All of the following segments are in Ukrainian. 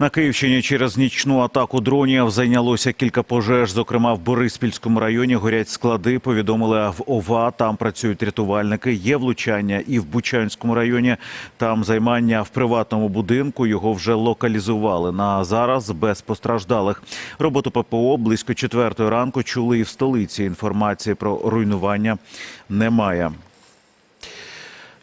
На Київщині через нічну атаку дронів зайнялося кілька пожеж. Зокрема, в Бориспільському районі горять склади. Повідомили в ОВА. Там працюють рятувальники. Є влучання і в Бучанському районі. Там займання в приватному будинку. Його вже локалізували. На зараз без постраждалих. Роботу ППО близько четвертої ранку чули і в столиці. Інформації про руйнування немає.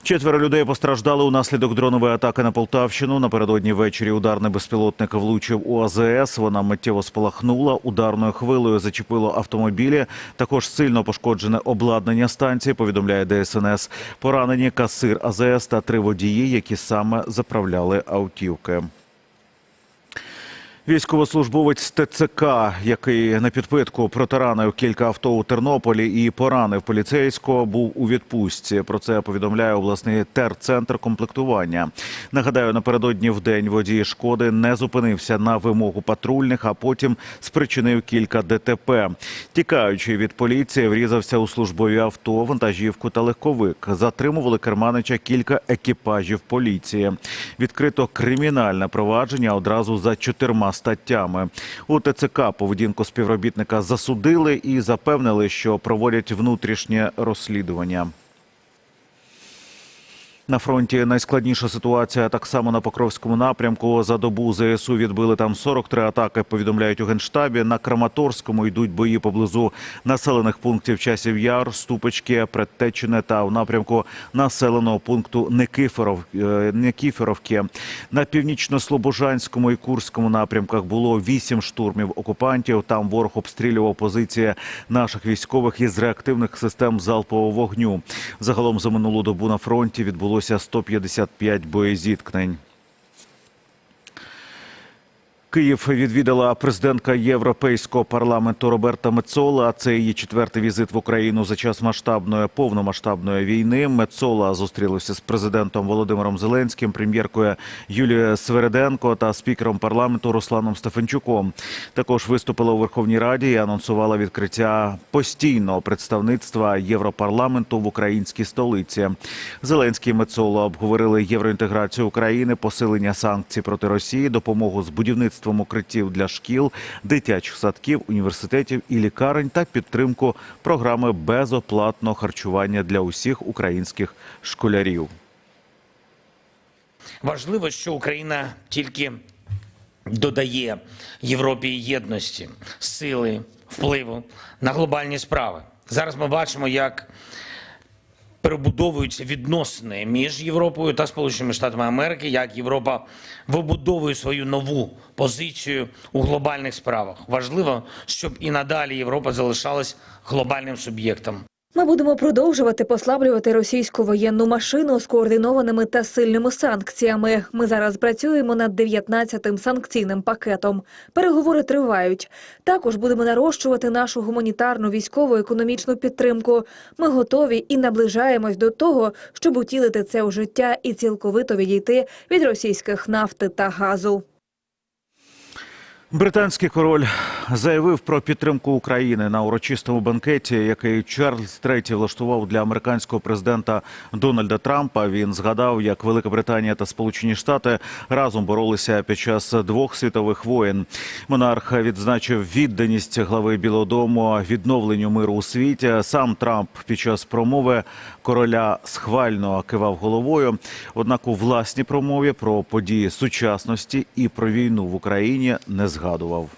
Четверо людей постраждали унаслідок дронової атаки на Полтавщину. Напередодні ввечері ударний безпілотник влучив у АЗС. Вона миттєво спалахнула. Ударною хвилею зачепило автомобілі. Також сильно пошкоджене обладнання станції. Повідомляє ДСНС. Поранені касир АЗС та три водії, які саме заправляли автівки. Військовослужбовець ТЦК, який на підпитку протаранив кілька авто у Тернополі і поранив поліцейського, був у відпустці. Про це повідомляє обласний терцентр комплектування. Нагадаю, напередодні в день водій шкоди не зупинився на вимогу патрульних, а потім спричинив кілька ДТП. Тікаючи від поліції, врізався у службові авто, вантажівку та легковик. Затримували керманича кілька екіпажів поліції. Відкрито кримінальне провадження одразу за чотирма статтями. У ТЦК поведінку співробітника засудили і запевнили, що проводять внутрішнє розслідування. На фронті найскладніша ситуація так само на Покровському напрямку. За добу ЗСУ відбили там 43 атаки. Повідомляють у генштабі. На Краматорському йдуть бої поблизу населених пунктів часів Яр, Ступочки, Предтечине та в напрямку населеного пункту Никифоров, е, Никіфоровки. На північно-слобожанському і Курському напрямках було вісім штурмів окупантів. Там ворог обстрілював позиції наших військових із реактивних систем залпового вогню. Загалом за минулу добу на фронті відбулося 155 боєзіткнень. Київ відвідала президентка Європейського парламенту Роберта Мецола. Це її четвертий візит в Україну за час масштабної повномасштабної війни. Мецола зустрілася з президентом Володимиром Зеленським, прем'єркою Юлією Свереденко та спікером парламенту Русланом Стефанчуком. Також виступила у Верховній Раді і анонсувала відкриття постійного представництва Європарламенту в українській столиці. Зеленський і Мецола обговорили євроінтеграцію України, посилення санкцій проти Росії, допомогу з будівництвом укриттів для шкіл, дитячих садків, університетів і лікарень та підтримку програми безоплатного харчування для усіх українських школярів. Важливо, що Україна тільки додає Європі єдності, сили, впливу на глобальні справи. Зараз ми бачимо, як перебудовуються відносини між Європою та Сполученими Штатами Америки, як Європа вибудовує свою нову позицію у глобальних справах. Важливо, щоб і надалі Європа залишалась глобальним суб'єктом. Ми будемо продовжувати послаблювати російську воєнну машину з координованими та сильними санкціями. Ми зараз працюємо над 19-тим санкційним пакетом. Переговори тривають. Також будемо нарощувати нашу гуманітарну військову економічну підтримку. Ми готові і наближаємось до того, щоб утілити це у життя і цілковито відійти від російських нафти та газу. Британський король заявив про підтримку України на урочистому банкеті, який Чарльз III влаштував для американського президента Дональда Трампа. Він згадав, як Велика Британія та Сполучені Штати разом боролися під час двох світових воєн. Монарх відзначив відданість глави Білого Дому відновленню миру у світі. Сам Трамп під час промови короля схвально кивав головою. Однак у власній промові про події сучасності і про війну в Україні не згадував.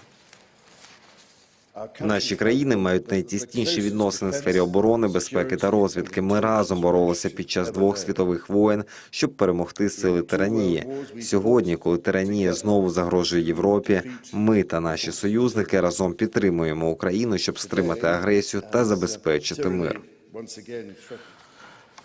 Наші країни мають найтісніші відносини в сфері оборони, безпеки та розвідки. Ми разом боролися під час двох світових воєн, щоб перемогти сили тиранії. Сьогодні, коли тиранія знову загрожує Європі, ми та наші союзники разом підтримуємо Україну, щоб стримати агресію та забезпечити мир.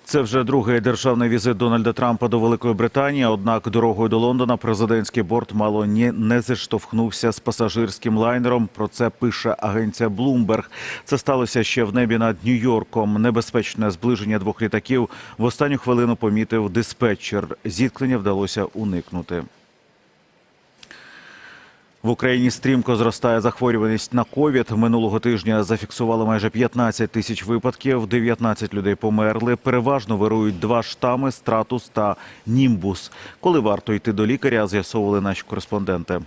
Це вже другий державний візит Дональда Трампа до Великої Британії. Однак дорогою до Лондона президентський борт мало ні не зіштовхнувся з пасажирським лайнером. Про це пише агенція Bloomberg. Це сталося ще в небі над Нью-Йорком. Небезпечне зближення двох літаків в останню хвилину помітив диспетчер. Зіткнення вдалося уникнути. В Україні стрімко зростає захворюваність на ковід. Минулого тижня зафіксували майже 15 тисяч випадків. 19 людей померли. Переважно вирують два штами стратус та німбус. Коли варто йти до лікаря, з'ясовували наші кореспонденти.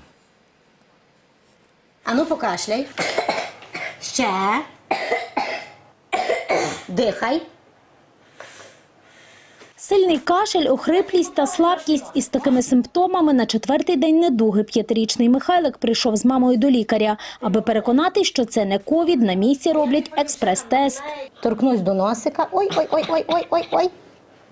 Ану покашляй. Ще. Дихай. Сильний кашель, охриплість та слабкість із такими симптомами на четвертий день недуги п'ятирічний Михайлик прийшов з мамою до лікаря. Аби переконати, що це не ковід, на місці роблять експрес-тест. Торкнусь до носика. Ой, ой, ой, ой, ой, ой, ой.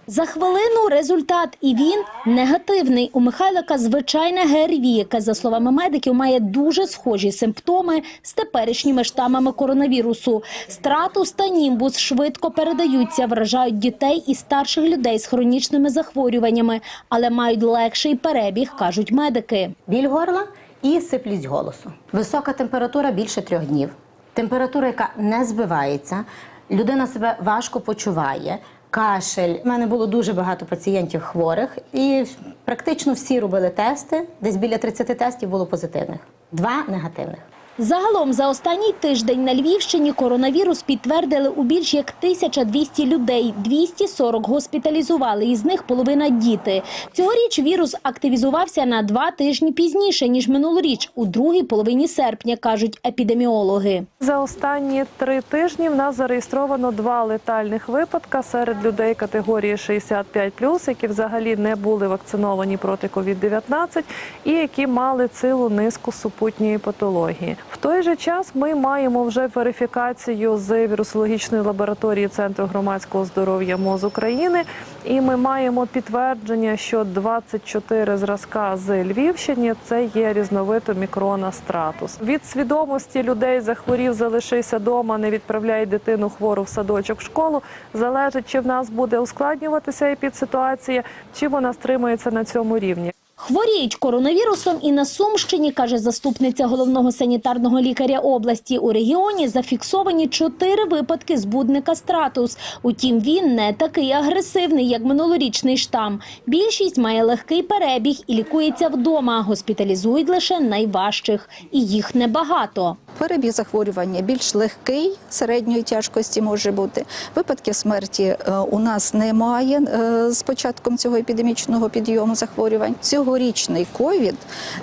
За хвилину результат, і він негативний. У Михайлика звичайне ГРВІ, яке, за словами медиків, має дуже схожі симптоми з теперішніми штамами коронавірусу. Стратус та німбус швидко передаються, вражають дітей і старших людей з хронічними захворюваннями, але мають легший перебіг, кажуть медики. Біль горла і сиплість голосу. Висока температура більше трьох днів. Температура, яка не збивається, людина себе важко почуває. Кашель. У мене було дуже багато пацієнтів хворих, і практично всі робили тести. Десь біля 30 тестів було позитивних, два негативних. Загалом за останній тиждень на Львівщині коронавірус підтвердили у більш як 1200 людей. 240 госпіталізували, із них половина діти. Цьогоріч вірус активізувався на два тижні пізніше, ніж минулоріч, у другій половині серпня, кажуть епідеміологи. За останні три тижні в нас зареєстровано два летальних випадка серед людей категорії 65+, які взагалі не були вакциновані проти COVID-19 і які мали цілу низку супутньої патології. Той же час ми маємо вже верифікацію з вірусологічної лабораторії Центру громадського здоров'я МОЗ України, і ми маємо підтвердження, що 24 зразка з Львівщини це є різновид омікрона стратус. Від свідомості людей захворів, залишився дома, не відправляй дитину хвору в садочок в школу. Залежить, чи в нас буде ускладнюватися епідситуація, чи вона стримується на цьому рівні. Хворіють коронавірусом і на Сумщині, каже заступниця головного санітарного лікаря області. У регіоні зафіксовані чотири випадки збудника стратус. Утім, він не такий агресивний, як минулорічний штам. Більшість має легкий перебіг і лікується вдома. Госпіталізують лише найважчих, і їх небагато. Перебіг захворювання більш легкий, середньої тяжкості може бути. Випадків смерті е, у нас немає е, з початком цього епідемічного підйому захворювань. Цьогорічний ковід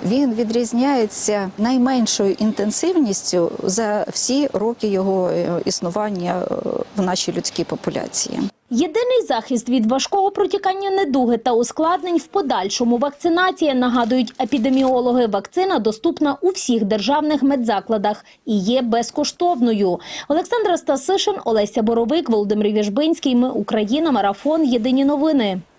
він відрізняється найменшою інтенсивністю за всі роки його е, існування е, в нашій людській популяції. Єдиний захист від важкого протікання недуги та ускладнень в подальшому вакцинація, нагадують епідеміологи. Вакцина доступна у всіх державних медзакладах і є безкоштовною. Олександра Стасишин, Олеся Боровик, Володимир Віжбинський. Ми Україна. Марафон. Єдині новини.